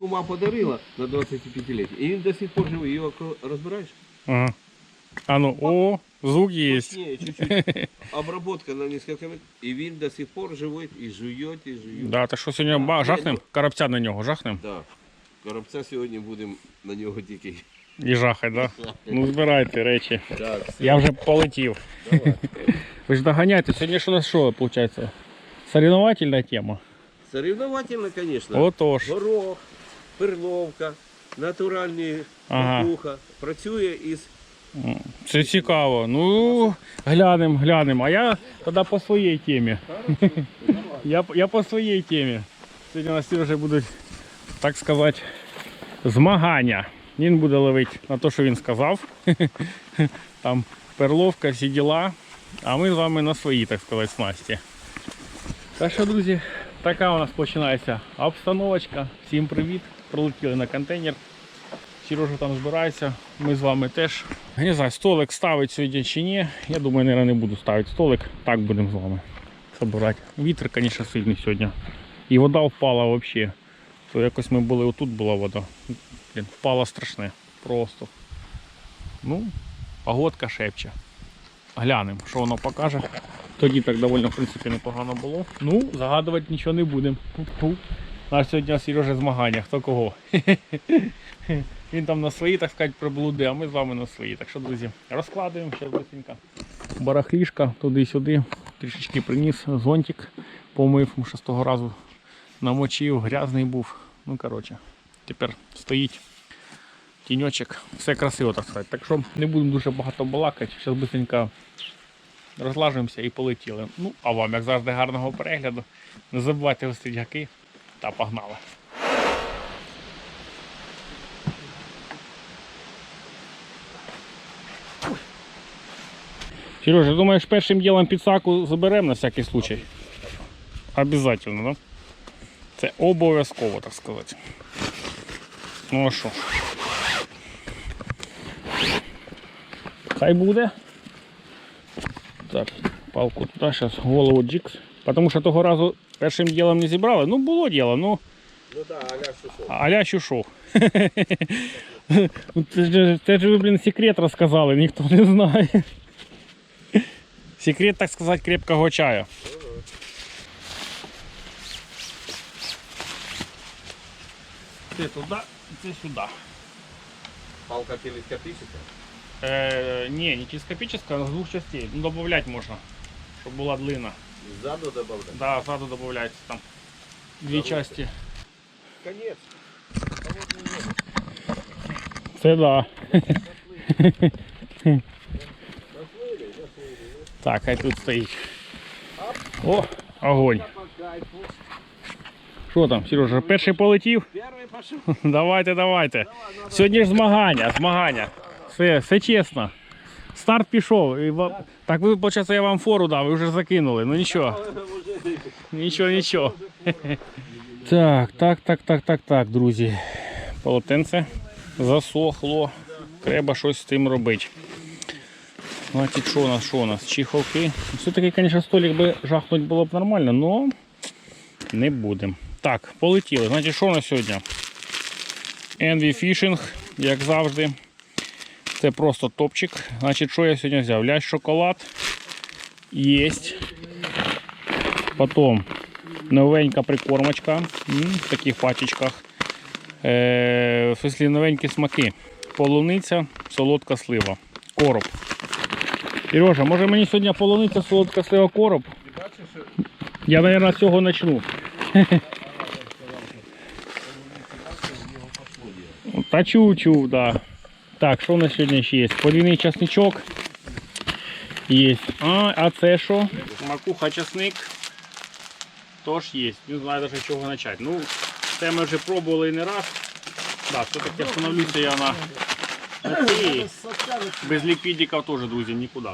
Кума подарила на 25-ліття, і він до сих пор. Його ко- розбираєш? Ага. А ну, о, звук есть. Ні, чуть-чуть. Обработка на несколько метрів. І він до сих пор живий, і жує, і жує. Да, ти що сьогодні ба- жахнем? Коробця на нього жахнем? Так. Коробця сьогодні будемо на нього тільки. І жахать, да? Ну збирайте речі. Так, Я вже полетів. давай. Ви ж доганяйте, сьогодні ж у нас що виходить? Соревновательна тема. Соревновательно, звісно. Отож. Горох, перловка, натуральні Ага. Працює із Це цікаво. Ну, глянемо, глянемо. А я тоді по своїй темі. Я, я по своїй темі. Сьогодні у нас вже будуть, так сказати, змагання. Він буде ловити на те, що він сказав. Там перловка, всі діла. А ми з вами на свої, так сказати, снасті. Так що, друзі, така у нас починається обстановочка. Всім привіт. Прилетіли на контейнер. Сережа там збирається, ми з вами теж. Не знаю, столик ставить сьогодні чи ні. Я думаю, наверное, не буду ставити столик. Так будемо з вами збирати. Вітер, звісно, сильний сьогодні. І вода впала взагалі. То якось ми були, отут була вода. Блін, впала страшне. Просто. Ну, погодка шепче. Глянемо, що воно покаже. Тоді так доволі, в принципі, непогано було. Ну, загадувати нічого не будемо. У нас сьогодні Сережа змагання, хто кого. Він там на свої, так сказати, приблуди, а ми з вами на свої. Так що, друзі, розкладуємо ще быстренько. Барахлішка туди-сюди. Трішечки приніс зонтик, помив, тому що з того разу намочив, грязний був. Ну, коротше, тепер стоїть тіньочок. Все красиво, так сказати. Так що не будемо дуже багато балакати. Зараз быстренько розлажимося і полетіли. Ну, а вам, як завжди, гарного перегляду. Не забувайте гостити гаки та погнали. Сережа, думаєш, першим ділом підсаку заберемо на всякий случай? Обязательно, да? Це обов'язково, так сказати. Ну а що? Хай буде. Так, палку туди, зараз голову джикс. Тому що того разу першим ділом не зібрали. Ну, було діло, ну. Ну так, аля що Аля Чушов. Ну, Це ж, ви, блін, секрет розказали, ніхто не знає. Секрет, так сказати, крепкого чаю. Це туди, це сюди. Палка телескопічна. Е, ні, не телескопічна, а з двох частей. Ну, додати можна, щоб була длина. Ззаду додати. Да, ззаду додається там. Дві частини. Конець. Це да. Так, хай тут стоїть. О, огонь. По кайфу. Що там, Сережа, перший полетів? Перший пішов. Давайте, давайте. Сьогодні ж змагання, змагання. Все, все чесно. Старт пішов. І ва- Так ви, виходить, я вам фору дав, ви вже закинули. Ну нічого. Нічого, нічого. Так, так, так, так, так, так, друзі. Полотенце засохло. Треба щось з тим робити. Значить, що у нас, що у нас? Чехолки. Все-таки, звісно, столик би жахнуть було б нормально, але не будемо. Так, полетіли. Значить, що у нас сьогодні? Envy Fishing, як завжди. Це просто топчик. Значить, що я сьогодні взяв? Лящ шоколад. Єсть. Потім новенька прикормочка в таких пачечках. Е, новенькі смаки. Полуниця, солодка слива. Короб. Сережа, може мені сьогодні полуниця, солодка слива, короб? Я, мабуть, з цього почну. Та чув, чув, да. Так, що у нас сьогодні ще є? Подвійний часничок. Є. А, а це що? Макуха часник. Тож є. Не знаю навіть з чого почати. Ну, це ми вже пробували не раз. Так, все-таки остановлюся я на. Без ліпідиків теж, друзі, нікуди.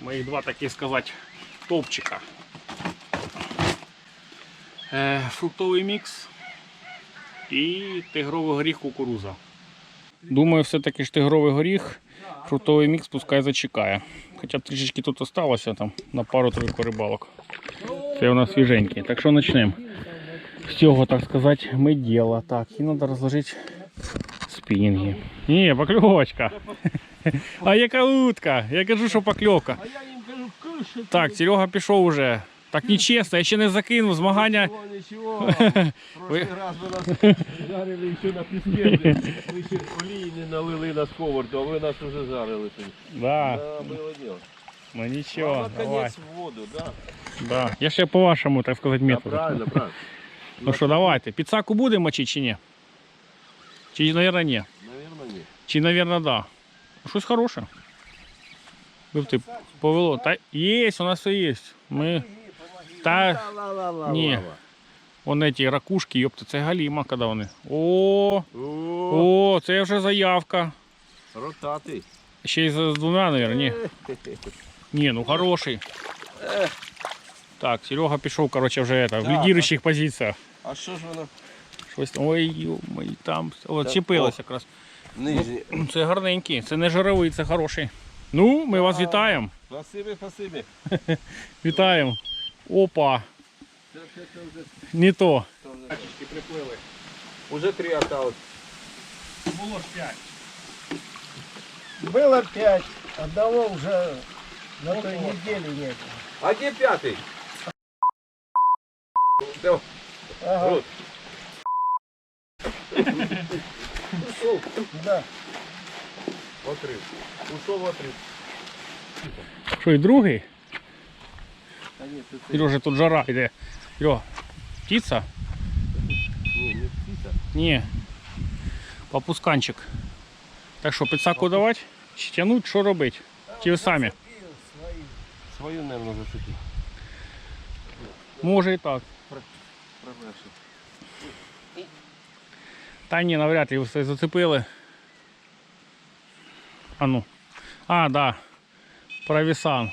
Моїх два, такі сказати, топчика. Е, фруктовий мікс і тигровий горіх кукуруза. Думаю, все-таки ж тигровий горіх, фруктовий мікс пускай зачекає. Хоча б трішечки тут осталося там на пару-тройку рибалок. Це у нас свіженький. Так що почнемо. всього, так сказати, ми діло. Так, і треба розложити спінінги. Ні, покльовочка. А яка утка? Я кажу, що покльовка. Так, Серега пішов уже. Так нечесно, я ще не закинув змагання. Нічого, нічого. Прошлий раз ви нас жарили ще на піске. Ви ще олії не налили на сковороду, а ви нас вже жарили. Да, Да, було діло. ну нічого, давай. в воду, да? Да. Я ще по вашому, так сказати, Да, правильно, правильно. Ну що, давайте. Підсаку буде мочити чи ні? Чи, мабуть, ні? Наверное, ні. Чи, мабуть, да. Щось хороше. Повело. Та є, у нас все є. Ми. Та. Ні. вон ці ракушки, йопта, це галіма, коли вони. О, О, о, це вже заявка. ротатий. Ще й з двома, мабуть, ні. Ні, ну хороший. Так, Серега пішов, короче, вже это, в лідіруючих позиціях. А що ж воно? Щось там, ой, йомай, там. О, чіпилось якраз. Нижній. Це гарненький, це не жировий, це хороший. Ну, ми вас вітаємо. Спасибі, спасибі. Вітаємо. Опа, не то. Качечки приплили. Уже три осталось. Було ж 5. Было пять, одного уже на той неделе нет. А где пятый? Давай, Ага, Рот. Ушел да. в отрыв. Ушел в отрыв. Що, і другий? А нет, это... Сережа, тут жара йде. Серега, птиця? Не, не птица. Ні. Попусканчик. Так що, підсаку давати? Чи тянуть, що робити? Чи ви самі? Зацепил свои. Свою, наверное, зацепил. Може і так. Пробрашил. Та ні, навряд ли ви все зацепили. А ну. А, да. Правісан.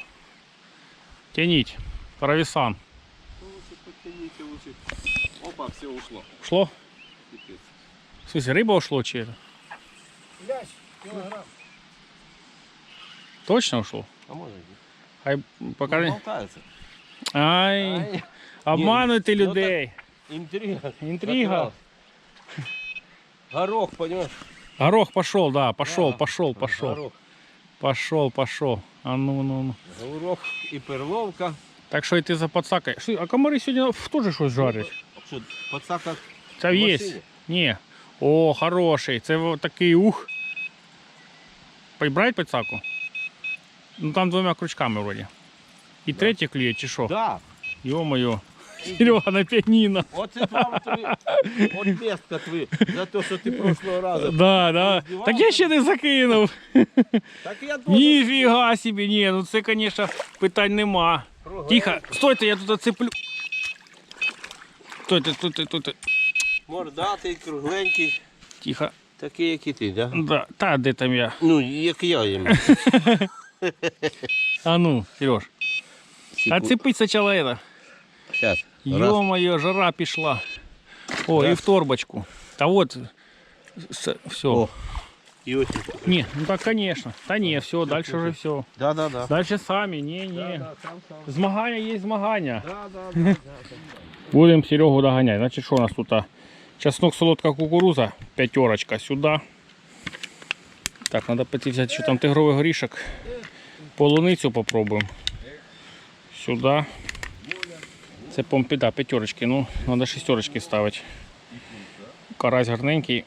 Тяніть. Ну, лучше. Опа, все ушло. Ушло? В смысле, риба ушло чи это? Лящ, килограмм. Точно ушло? А может быть. Хай покажи. Болтается. Ай, обманути ну, людей. Интрига. Интрига. Горох, понимаешь? Горох пошел, да, пошел, Да, пошел, пошел. Горох. Пошел, пошел. А ну, ну, ну. Горох і перловка. Так що йти за подсакою. А комари сьогодні теж щось жарять. Що, пацака Це в є. машині? Ні. О, хороший. Це во- такий ух. Брать пицаку? Ну там двома крючками вроді. І третій кліє, чи що? Да. Йо-моє. Серега на піаніно. Оце право тобі отместка тобі за те, що ти прошлого разу. Да, да. Здівався? Так я ще не закинув. Так я теж Ніфіга собі, ні, ну це, звісно, питань нема. програв. Тихо, стойте, я тут оцеплю. Стойте, стойте, стойте. Мордатий, кругленький. Тихо. Такий, як і ти, да? Да, та де там я? Ну, як я їм. А ну, Сереж. А цепить спочатку это. Сейчас. Ё-моё, жара пішла. О, і Раз. в торбочку. Та от, все. О. Ось. Ні, ну так, конечно. Та ні, все, далі вже все. Да, да, да. Далі самі, ні, ні. сам, сам. Змагання є змагання. Да, да, да. Будемо Серегу доганяти. Значить, що у нас тут? а? Чеснок, солодка кукуруза, п'ятерочка сюди. Так, треба піти взяти, що там тигровий горішок. Полуницю попробуємо. Сюди. Це помпі, да, п'ятерочки. Ну, треба шестерочки ставити. Карась гарненький.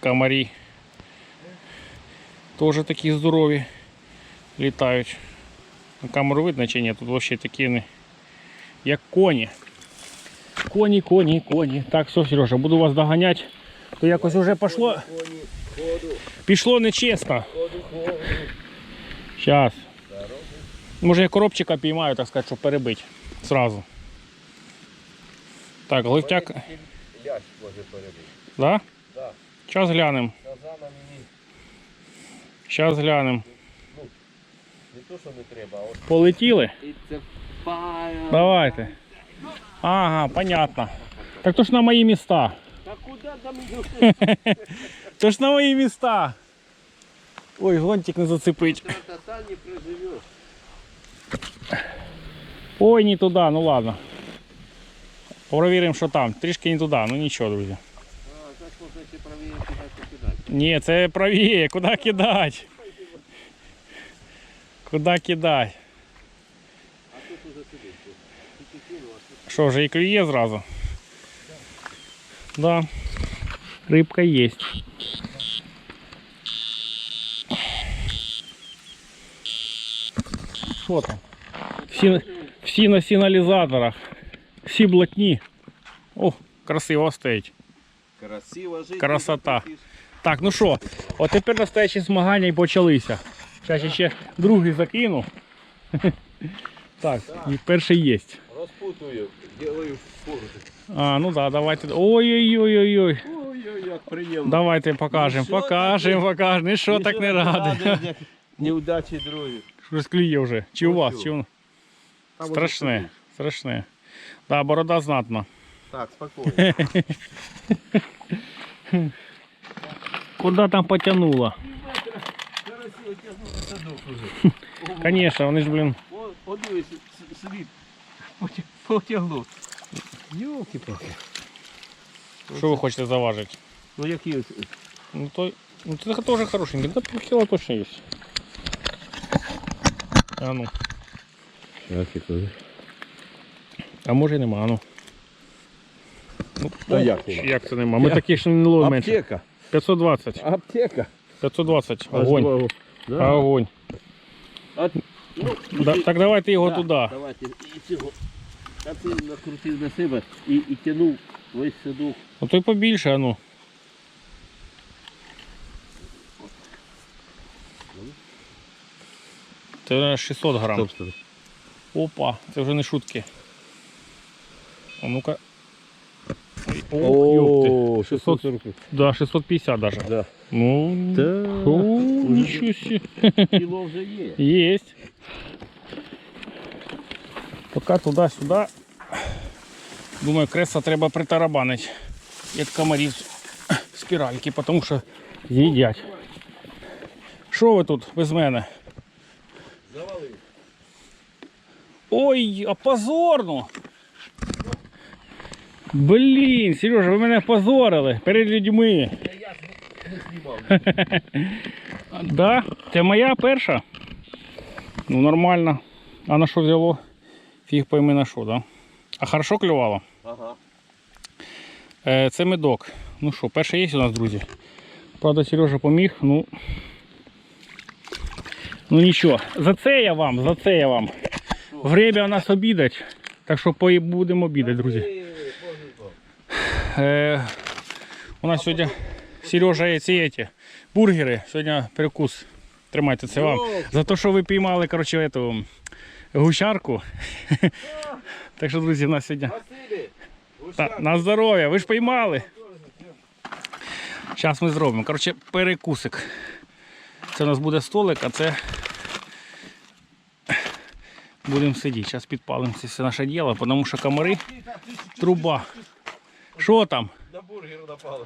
Комарі. Теж такі здорові. Літають. На камеру видно чи ні? Тут взагалі такі вони, як коні. Коні, коні, коні. Так, все, Сережа, буду вас доганяти. То якось вже пішло. Пішло нечесно. Зараз. Може я коробчика піймаю, так сказати, щоб перебити. Сразу. Так, перебити. Да? Да. Зараз глянемо. Казана мені Зараз глянемо. не то, що не треба, а от Полетіли? і це пая. Давайте. Ага, понятно. Так то ж на мої міста. Та куди там йдеш? То ж на мої міста. Ой, гонтик не зацепить. Та та не приживеш. Ой, не туда, ну ладно. Провіримо, що там. Трішки не туди, ну нічого, друзі. А, так можна ще правіє кидати кидати. Ні, це правіє, куди кидати? Куди кидати? А тут уже сидить. Тільки кинув, а тут Що, вже і клює зразу? Да. Рибка є. Що там? Всі, всі на сигналізаторах. Всі блатні. О, красиво стоїть. Красиво жити. Красота. Так, ну що, от тепер настоящі змагання і почалися. Зараз ще другий закину. Так, і перший є. Розпутую, делаю фору. А, ну да, давайте. Ой-ой-ой-ой-ой. Ой-ой, як приємно. Давайте покажемо, покажемо, покажемо. Ну що так не ради. як Неудачі друзі. Щось клює вже. Чи у вас, чи у... Страшне, страшне. Да, борода знатна. Так, спокійно. Куди там потягнуло? Красиво тягнув садок уже. Звісно, вони ж, блін. О, о, дивись, с- слід. Потя- Потягло. Йолки-палки. Що ви хочете заважити? Ну які ось. Ну то. Ну це теж хорошенький. Да півкіла точно є. А ну. А може і нема, а ну. Ну, А о, як нема? як це нема? Ми Я- такі ж не ловимо менше. Аптека. 520. Аптека. 520. Огонь. Да. Огонь. А, ну, Да, так давайте його Да, туди. Давайте. І цього. А ти накрутив на себе і, і тянув весь садок. Ну то й побільше, а ну. Це 600 грам. Собственно. Опа, це вже не шутки. А ну-ка. Ох, 600, 640. да, 650 даже. Да. Ну, Да. о, нічого себе. Кіло вже є. Есть. Пока туди-сюди. Думаю, креса треба притарабанити. Як комарів з спіральки, тому що з'їдять. Що ви тут без мене? Завалив. Ой, а позорно! Блін, Сережа, ви мене позорили перед людьми. Я не знімав. Да? Це моя перша? Ну нормально. А на що взяло? Фіг пойми на що, да? А хорошо клювало? Ага. Е, це медок. Ну що, перше є у нас, друзі. Правда, Сережа поміг, ну. Ну нічого. За це я вам, за це я вам. Время у нас обідать. Так що пої- будемо обідати, друзі. Е, у нас сьогодні Сережа є ці еті, бургери. Сьогодні перекус. Тримайте це вам. За те, що ви піймали коротше, ету, гущарку. Так що, друзі, у нас сьогодні. Та, на здоров'я, ви ж поймали. Зараз ми зробимо. Коротше, перекусик. Це у нас буде столик, а це будемо сидіти. Зараз підпалимо це наше діло, тому що комари труба. Що там? на бургеру напали.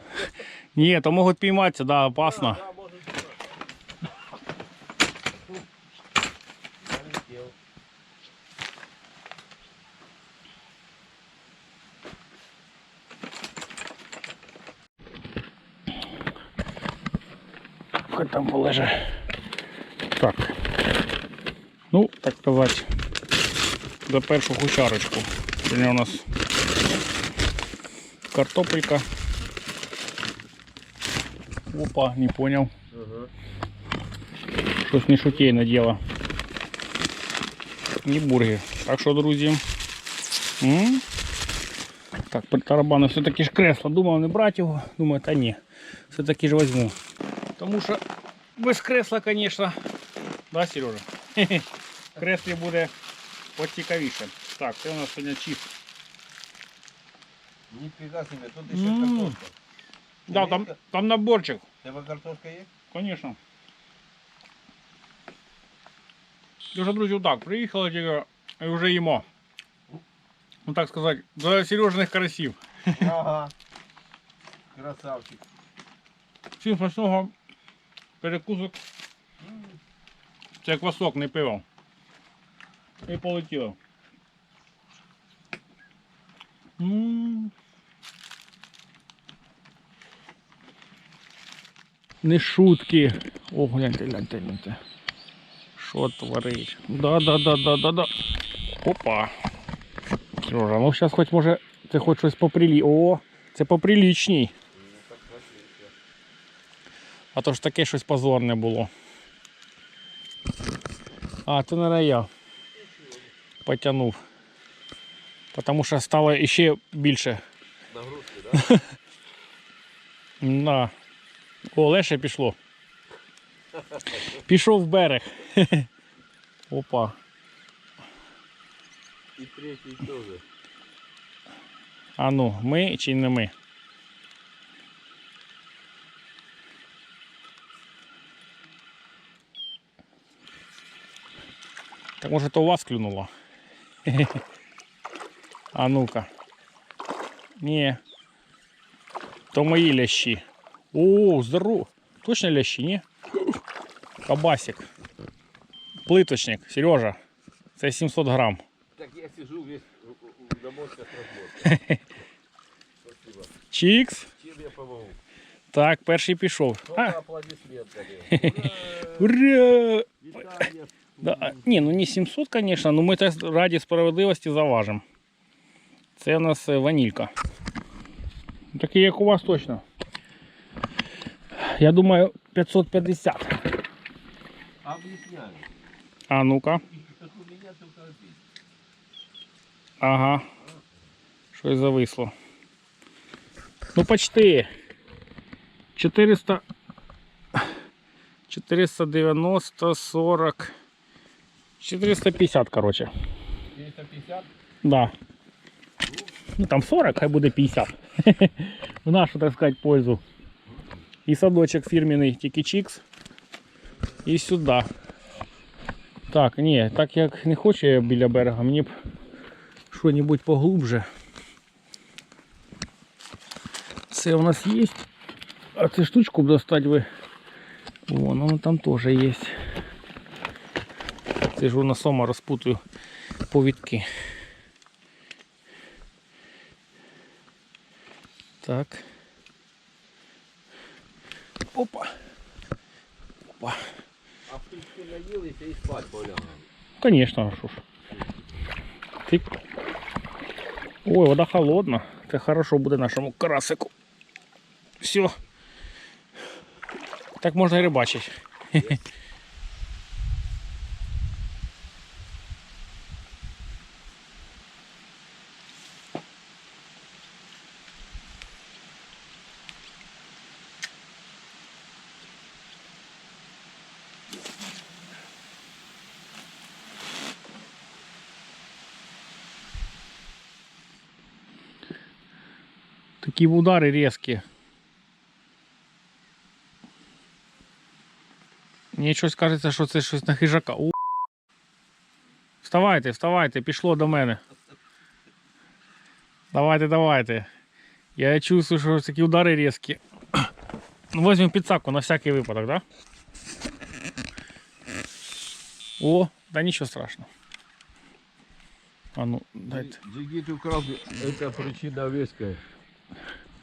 Ні, то можуть пійматися, да, опасно. Хай там полеже. Так. Ну, так сказати, за першу гусярочку. Сьогодні у нас картопелька. Опа, не понял. Ага. Щось не шутейне діло. І бургер. Так що, друзі. М? Так, при тарабану все-таки ж кресло. Думав не брати його. Думаю, та ні. Все-таки ж візьму. Тому що без кресла, звісно. Да, Сережа? Хе-хе. В креслі буде поцікавіше. Так, це у нас сьогодні чип. Ніфіга собі, тут ще М. картошка. Да, там, там наборчик. Тебе картошка є? Конечно. Дуже, друзі, так, приїхали тільки і вже їмо. Ну так сказати, за Сережних карасів. Ага. Красавчик. Всім смачного перекусок. Це квасок, не пиво. І полетіло. М. Не шутки. О, гляньте, гляньте, гляньте. Що творить? Да, да, да, да, да, да. Опа. Сережа, ну зараз хоч може це хоч щось поприлі. О, це поприлічній. А то ж таке щось позорне було. А, це не я потягнув. Потому що стало іще більше. Нагрузки, да? Да. О, леше пішло. Пішов в берег. Опа. І третій теж. А ну, ми чи не ми? Так може то у вас клюнуло? А ну-ка. Ні. То мої лящі. О, здорово. Точно лящі, ні? Кабасик. Плиточник, Сережа. Це 700 грам. Так я сижу весь у- у- на мозгах розмотка. Спасибо. Чікс. Чим я помогу? Так, перший пішов. Только А, аплодисментами. Ура! ура! Вітання. Да. Ні, ну не 700, конечно, но ми теж раді справедливості заважимо. Це у нас е, ванілька. Такий, як у вас точно. Я думаю, 550. Объясняю. А ну-ка. Ага. Щось зависло. Ну почти. 400. 490, 40. 450, короче. 450? Да. Ну там 40, хай буде 50. В нашу, так сказати, пользу. І садочок фірменний, тільки чікс. І сюди. Так, ні, так як не хочу я біля берега, мені б що-небудь поглубже. Це у нас є. А цю штучку б достать ви. Вон, воно там теж є. Це ж на сома розпутую повідки. Так. Опа. Опа. А в птичку наїлися і спать полягали. Конечно, що ж. Ти... Ой, вода холодна. Це хорошо буде нашому карасику. Все. Так можна і рибачити. Такі удари різкі. Мені щось кажеться, що це щось на хижака. У. Вставайте, вставайте, пішло до мене. Давайте, давайте. Я чувствую, що такі удари різкі. Ну, візьмемо підсаку на всякий випадок, да? О, да нічого страшного. А ну, дайте. Джигит украл, это причина веская.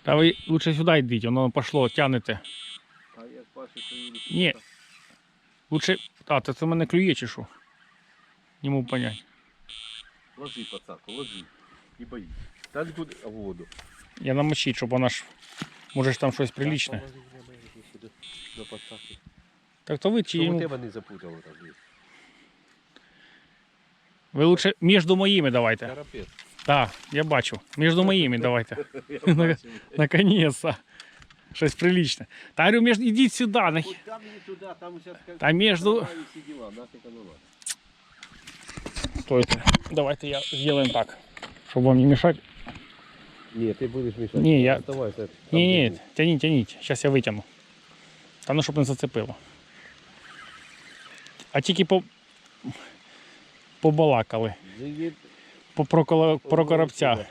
Та ви лучше сюди йдіть, воно пошло, тянете. А я Паши приеду. Ні. Лучше. А, то це в мене клює чи що? Не можу понять. Ложи, пацаку, ложи. Не. Та куди в воду. Я намочить, щоб вона ж. Може ж там щось приличне. Так, До пацаки. Так то ви чи йому. тебе не запутало там. Ви лучше між моїми давайте. Карапет. Так, я бачу. Між моїми давайте. Я бачив. Наконец-то. Щось приличне. Та говорю, між... ідіть сюди. нах- Куда мне туда, там сейчас как... Та между- Давай все дела, нафиг оно надо. Стойте. Давайте я зробимо так. Щоб вам не мешати. Не, ты будешь мешать. Не, я- Давай, это... Ні, ні, тяніть, тяніть. Зараз я витягну. Та ну, щоб не зацепило. А тільки по... побалакали. По про, коло- про коробця.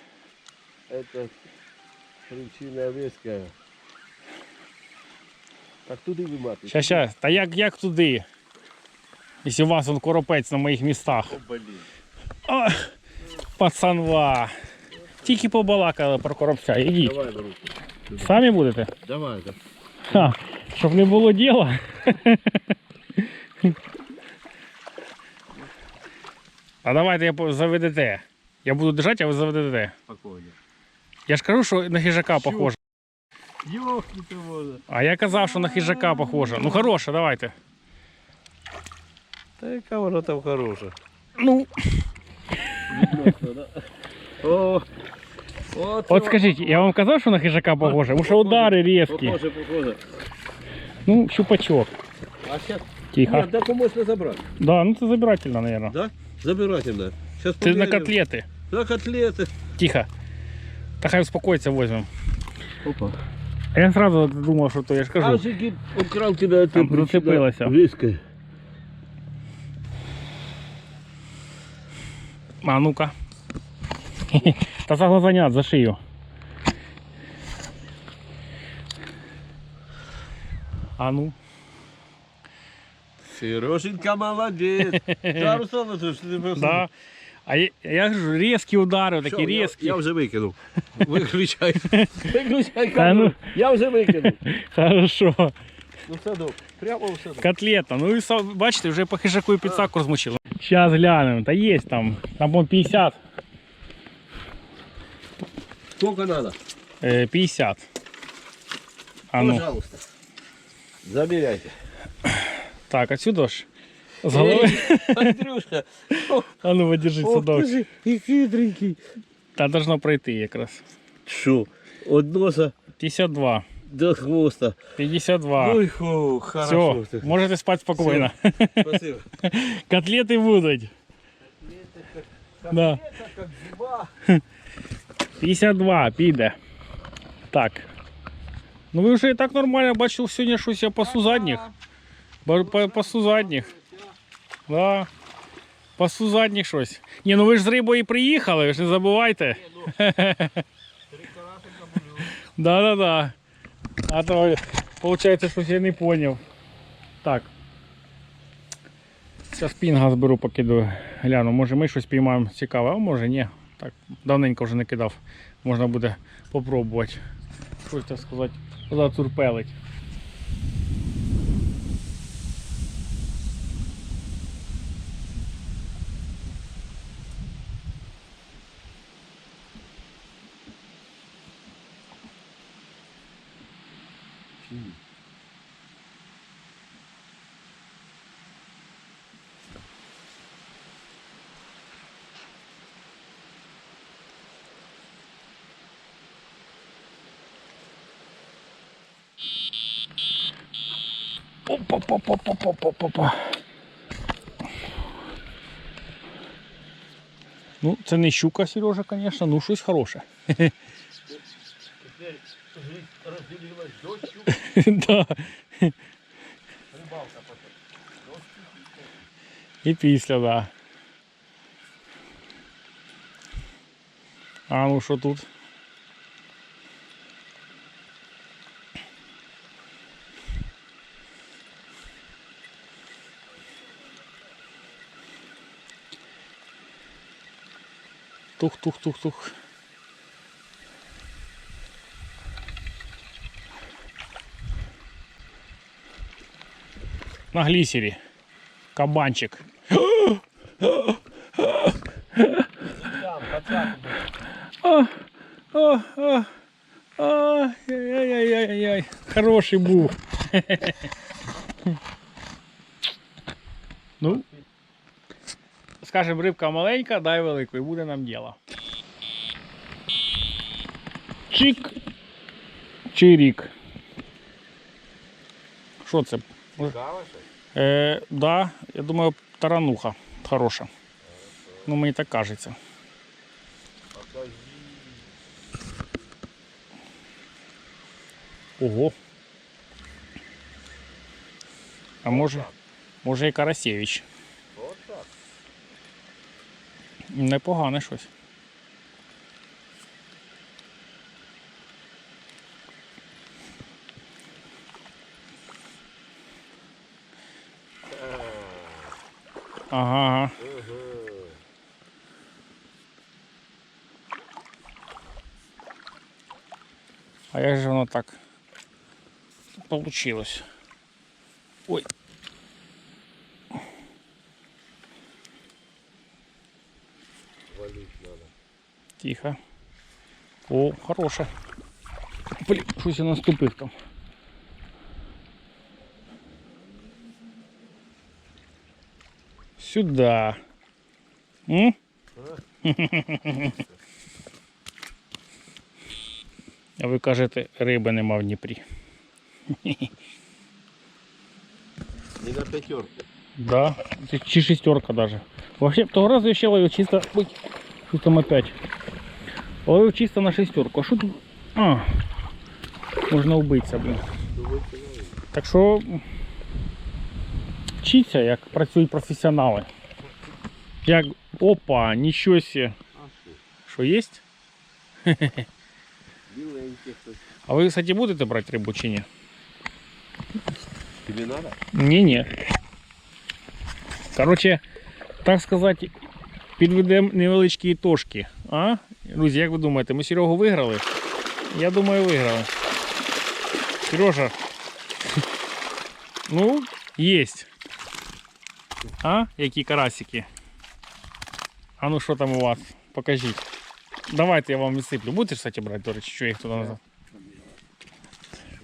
Это причина веская. Так туди вимати. Щас, щас. Та як, як туди? Якщо у вас он коропець на моїх містах. О, блін. А, пацанва. Тільки побалакали про коробця. Ідіть. Давай руку. Самі будете? Давай, да. Ха, щоб не було діла. А давайте я по- заведете. Я буду держати, а ви заведете. Спокойно. Я ж кажу, що на хижака похоже. Ты вода. А я казав, що на хижака похоже. Ну хороше, давайте. Та яка вона там хороша. Ну, О, от, от скажіть, я вам казав, що на хижака похоже? Тому що удари різкі. Похоже, похоже. Ну, щупачок. А сейчас... Тихо. Нет, так можно забрать. Да, ну це забирательно, наверное. Да? Забирательно. Сейчас Ти на котлети. На котлеты. Тихо. Та хай успокоїться, возьмем. Опа. А я сразу думав, що то я ж кажу. Азики украл тебя Там ты зацепилася. Виской. А ну-ка. Та за глазанят, за шию. А ну. Сереженька молодец. Да, Руслан Анатольевич, ты просто... Да. А я, я ж різкі удари, Всё, такі я, різкі. я вже викинув. Виключай. Виключай Та ну. камеру. Я вже викинув. Хорошо. Ну в садок. Прямо в садок. Котлета. Ну і са- бачите, вже по хижаку і підсаку розмочили. Зараз глянемо. Та є там. Там по 50. Сколько надо? Е, 50. А ну. Пожалуйста. Забирайте. Так, отсюда ж. З голови. Эй, Андрюшка. А ну подержи Ох, садок. ти ж і хитренький. Та должно пройти якраз. Що? Од носа 52. до хвоста. 52. Ой, хо, хорошо. Все, можете спати спокійно. Спасибо. Котлети будуть. Да. Как зима. 52 піде. Так. Ну ви вже і так нормально бачив сьогодні щось я пасу задніх. Ба- па- Пасу задніх. Да. Пасу задніх щось. Ні, ну ви ж з рибою приїхали, ви ж не забувайте. Да-да-да. А то, виходить, щось я не поняв. Так. Зараз пінга зберу, покиду. Гляну, може ми щось піймаємо цікаве, а може ні. Так, давненько вже не кидав. Можна буде попробувати. Щось так сказати, зацурпелить. Опа-па-па-па-па-па-па. Ну, це не щука, Сережа, звісно, ну щось хороше. Разделилась дочью. да. І після, да. А ну що тут? Тух-тух-тух-тух. На глісері. Кабанчик. А, а, а, а, Ай-яй-яй-яй. Хороший був. Ну, скажем, рибка маленька, дай велику, і буде нам діло. Чик. Чирік. Що це? Е, да, я думаю, тарануха хороша. Ну, мені так кажеться. Ого. А може, може і Карасєвич. Непогане щось. Ага. А як же воно так получилось? Ой. Валить надо. Тихо. О, хороше. Блін, щось я наступив там. Сюда. М? А ви кажете, риби нема в Дніпрі. Не на пятерку. Да, це чи шестерка даже. Вообще, того разу я ще ловив чисто. Ой, що там опять? Ловив чисто на шестерку. А що тут? А, можна вбитися, блін. Так що вчіться, як працюють професіонали. Як. Опа, нічого себе. А що? Є? А ви, кстати, будете брати рибу чи ні? Тобі надо? Ні, ні. Коротше, так сказати, підведемо невеличкі ітожки. А? Друзі, як ви думаєте, ми Серегу виграли? Я думаю, виграли. Сережа. Ну, єсть. А? Які карасики? А ну що там у вас? Покажіть. Давайте я вам відсиплю. Будете, кстати, брати, до речі, що я їх туди назад?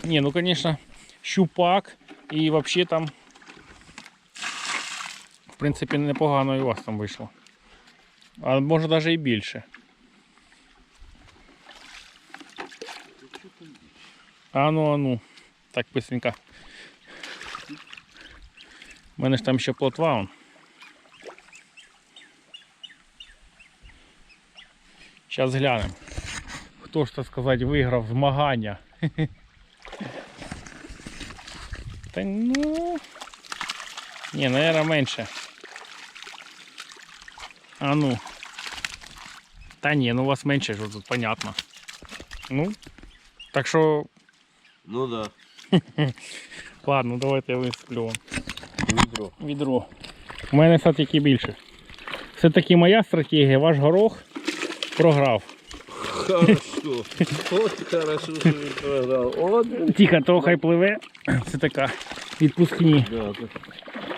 Ні, ну, звісно, щупак і взагалі там в принципі, непогано і у вас там вийшло. А може навіть і більше. Ану, ану. Так, быстренько. У мене ж там ще плотва. Он. Зараз глянемо. Хто ж так сказати виграв змагання? Та ну. Ні, наверное, менше. А ну. Та ні, ну у вас менше ж тут понятно. Ну. Так що, Ну да. ладно, давайте я висплю Відро. відро. У мене все-таки більше. Все-таки моя стратегія, ваш горох програв. Хорошо. От хорошо, що він програв. От. Тихо, то хай пливе. Це така відпускні. Да, так.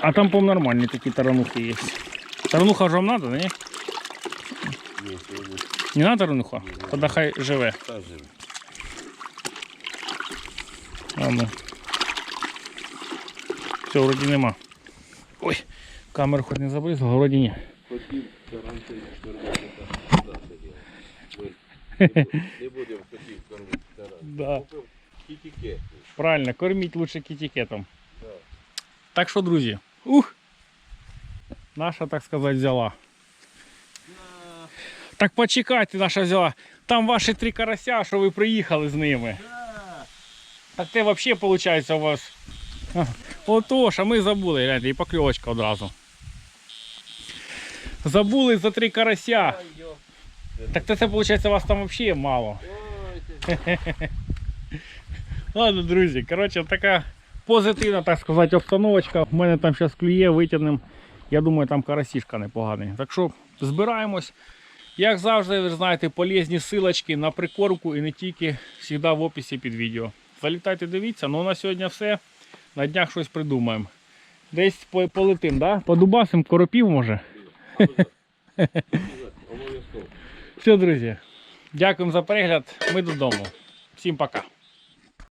А там, по нормальні такі таранухи є. Тарануха ж вам надо, не? Ні, сьогодні Не надо тарануха? Тоді хай живе. та живе. А ну. Все, вроді нема. Ой, камеру хоч не забризла, вроді ні. Хотів сидів. Не будемо хотів кормити таранти. Да. Купив кітіке. Правильно, корміть лучше кітікетом. Так що, друзі, ух! Наша, так сказати, взяла. Так почекайте, наша взяла. Там ваші три карася, що ви приїхали з ними. Так те взагалі виходить у вас. Отож, а ми забули, гляньте, і покльовочка одразу. Забули за три карася. Так це виходить, у вас там взагалі мало. Ладно, друзі, коротше, така позитивна, так сказати, обстановочка. У мене там зараз клює, витягнемо. Я думаю, там карасішка непоганий. Так що збираємось. Як завжди, ви знаєте, полезні силочки на прикормку і не тільки завжди в описі під відео. Залітайте, дивіться. Ну на сьогодні все. На днях щось придумаємо. Десь по- полетим, да? Подубасим коропів може. Все, друзі. Дякуємо за перегляд. Ми додому. Всім пока.